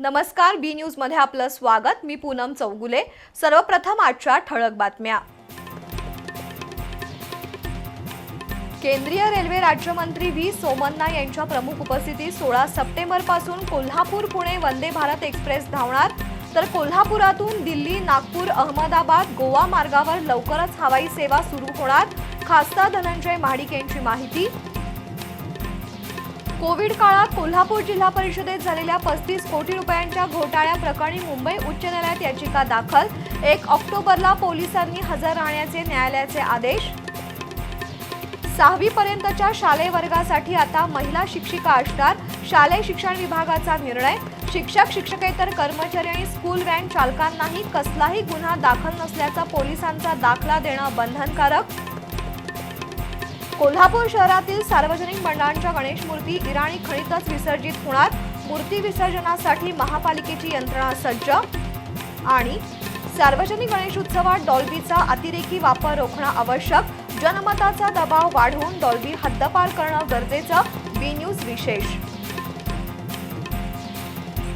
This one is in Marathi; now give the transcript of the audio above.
नमस्कार बी न्यूजमध्ये आपलं स्वागत. मी पूनम चौगुले. सर्वप्रथम आजच्या ठळक बातम्या. केंद्रीय रेल्वे राज्यमंत्री व्ही. सोमन्ना यांच्या प्रमुख उपस्थितीत सोळा सप्टेंबरपासून कोल्हापूर पुणे वंदे भारत एक्सप्रेस धावणार. तर कोल्हापुरातून दिल्ली नागपूर अहमदाबाद गोवा मार्गावर लवकरच हवाई सेवा सुरू होणार. खासदार धनंजय महाडिक यांची माहिती. कोविड काळात कोल्हापूर जिल्हा परिषदेत झालेल्या पस्तीस कोटी रुपयांच्या घोटाळ्याप्रकरणी मुंबई उच्च न्यायालयात याचिका दाखल. एक ऑक्टोबरला पोलिसांनी हजर राहण्याचे न्यायालयाचे आदेश. सहावीपर्यंतच्या शालेय वर्गासाठी आता महिला शिक्षिका असणार. शालेय शिक्षण विभागाचा निर्णय. शिक्षक शिक्षकेतर कर्मचारी आणि स्कूल व्हॅन चालकांनाही कसलाही गुन्हा दाखल नसल्याचा पोलिसांचा दाखला देणं बंधनकारक. कोल्हापूर शहरातील सार्वजनिक मंडळांच्या गणेश मूर्ती इराणी खणीतच विसर्जित होणार. मूर्ती विसर्जनासाठी महापालिकेची यंत्रणा सज्ज. आणि सार्वजनिक गणेश उत्सवात डॉल्बीचा अतिरेकी वापर रोखणं आवश्यक. जनमताचा दबाव वाढवून डॉल्बी हद्दपार करणं गरजेचं. बी न्यूज विशेष.